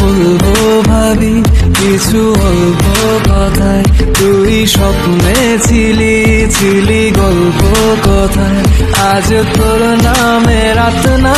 বলব ভাবি, কিছু অল্প কথায় তুই স্বপ্নে ছিলি ছিলি গল্প কথায়। আজ তোর নামে, রাত না